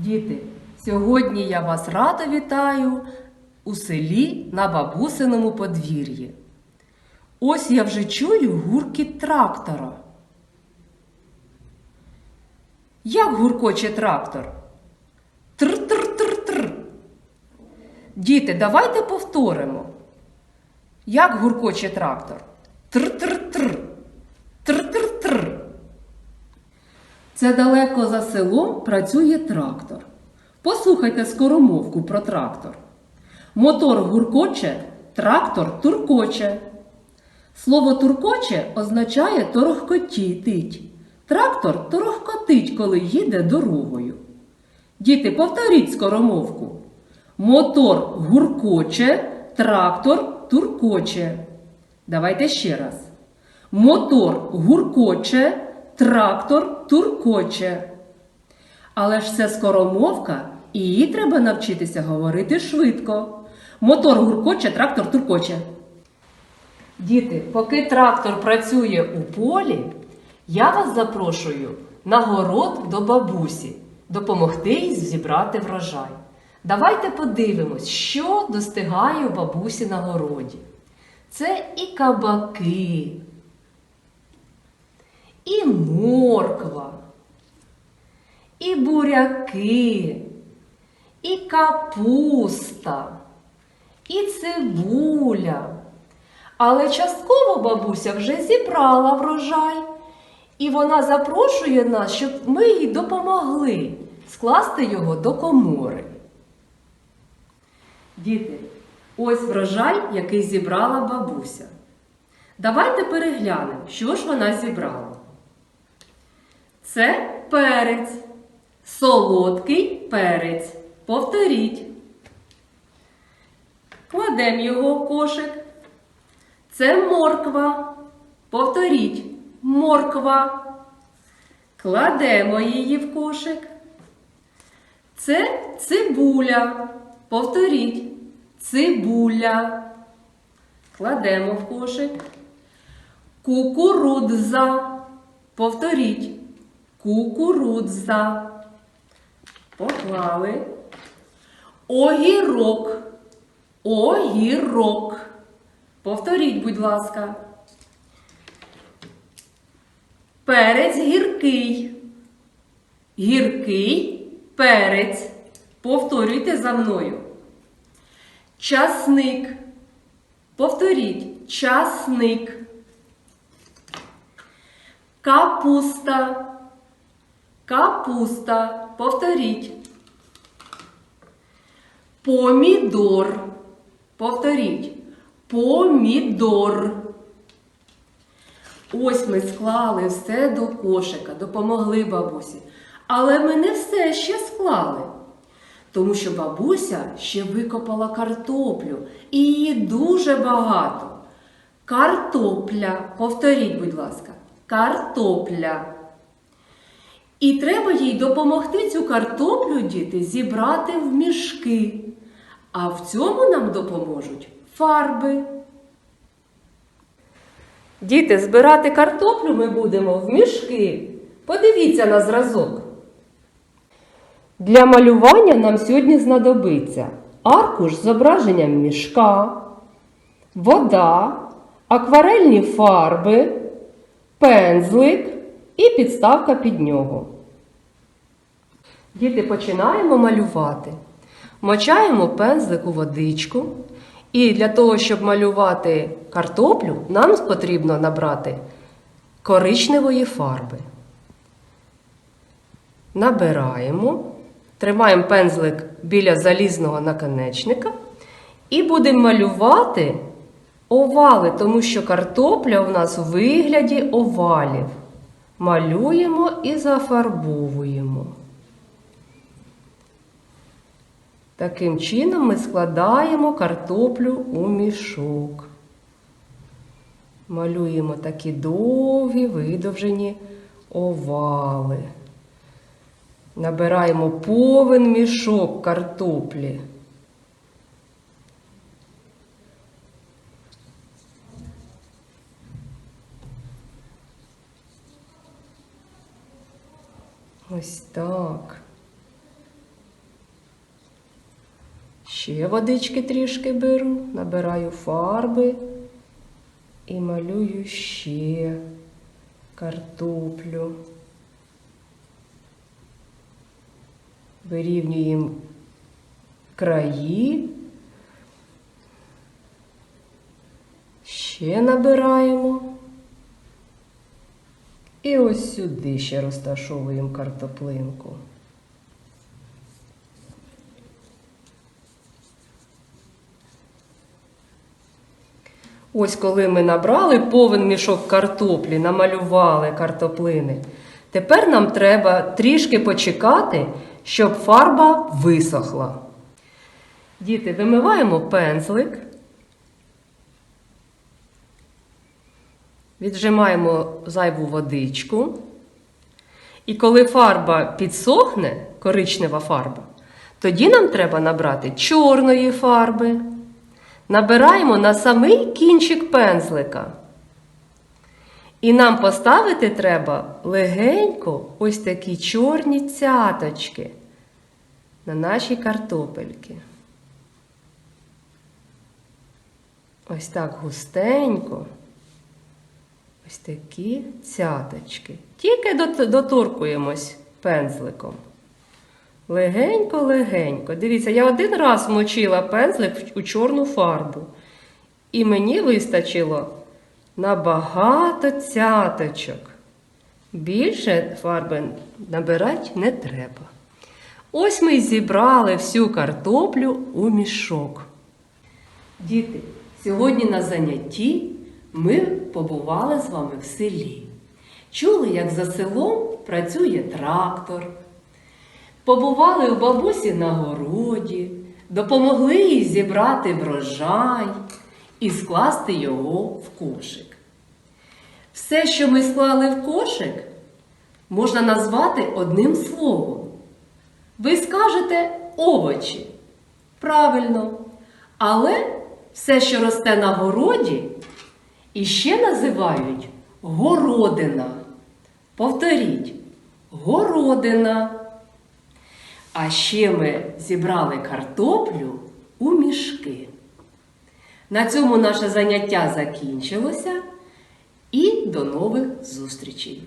Діти, сьогодні я вас радо вітаю у селі на бабусиному подвір'ї. Ось я вже чую гуркіт трактора. Як гуркоче трактор? Тр-тр-тр-тр. Діти, давайте повторимо. Як гуркоче трактор? Тр-тр-тр. Тр-тр-тр. Це далеко за селом працює трактор. Послухайте скоромовку про трактор. Мотор гуркоче, трактор туркоче. Слово туркоче означає торохкотітить. Трактор торохкотить, коли їде дорогою. Діти, повторіть скоромовку. Мотор гуркоче, трактор туркоче. Давайте ще раз. Мотор гуркоче, трактор туркоче. Але ж це скоромовка, і її треба навчитися говорити швидко. Мотор гуркоче, трактор туркоче. Діти, поки трактор працює у полі, я вас запрошую на город до бабусі допомогти їй зібрати врожай. Давайте подивимось, що достигає у бабусі на городі. Це і кабаки, морква, і буряки, і капуста, і цибуля. Але частково бабуся вже зібрала врожай, і вона запрошує нас, щоб ми їй допомогли скласти його до комори. Діти, ось врожай, який зібрала бабуся. Давайте переглянемо, що ж вона зібрала. Це перець, солодкий перець. Повторіть. Кладемо його в кошик. Це морква. Повторіть. Морква. Кладемо її в кошик. Це цибуля. Повторіть. Цибуля. Кладемо в кошик. Кукурудза. Повторіть. Кукурудза. Поклали. Огірок. Огірок. Повторіть, будь ласка. Перець гіркий. Гіркий перець. Повторюйте за мною. Часник. Повторіть. Часник. Капуста. Капуста. Повторіть. Помідор. Повторіть. Помідор. Ось ми склали все до кошика, допомогли бабусі. Але ми не все ще склали. Тому що бабуся ще викопала картоплю. І її дуже багато. Картопля. Повторіть, будь ласка, картопля. І треба їй допомогти цю картоплю, діти, зібрати в мішки. А в цьому нам допоможуть фарби. Діти, збирати картоплю ми будемо в мішки. Подивіться на зразок. Для малювання нам сьогодні знадобиться аркуш з зображенням мішка, вода, акварельні фарби, пензлик і підставка під нього. Діти, починаємо малювати. Мочаємо пензлик у водичку. І для того, щоб малювати картоплю, нам потрібно набрати коричневої фарби. Набираємо, тримаємо пензлик біля залізного наконечника і будемо малювати овали, тому що картопля у нас у вигляді овалів. Малюємо і зафарбовуємо. Таким чином ми складаємо картоплю у мішок. Малюємо такі довгі видовжені овали. Набираємо повен мішок картоплі. Ось так. Ще водички трішки беру, набираю фарби і малюю ще картоплю. Вирівнюємо краї. Ще набираємо. І ось сюди ще розташовуємо картоплинку. Ось коли ми набрали повен мішок картоплі, намалювали картоплини. Тепер нам треба трішки почекати, щоб фарба висохла. Діти, вимиваємо пензлик, віджимаємо зайву водичку. І коли фарба підсохне, коричнева фарба, тоді нам треба набрати чорної фарби. Набираємо на самий кінчик пензлика. І нам поставити треба легенько ось такі чорні цяточки на наші картопельки. Ось так густенько. Ось такі цяточки. Тільки доторкуємось пензликом. Легенько-легенько. Дивіться, я один раз мочила пензлик у чорну фарбу. І мені вистачило набагато цяточок. Більше фарби набирати не треба. Ось ми зібрали всю картоплю у мішок. Діти, сьогодні на занятті ми побували з вами в селі. Чули, як за селом працює трактор. Побували у бабусі на городі, допомогли їй зібрати врожай і скласти його в кошик. Все, що ми склали в кошик, можна назвати одним словом. Ви скажете овочі. Правильно. Але все, що росте на городі, іще називають городина. Повторіть, городина. А ще ми зібрали картоплю у мішки. На цьому наше заняття закінчилося і до нових зустрічей!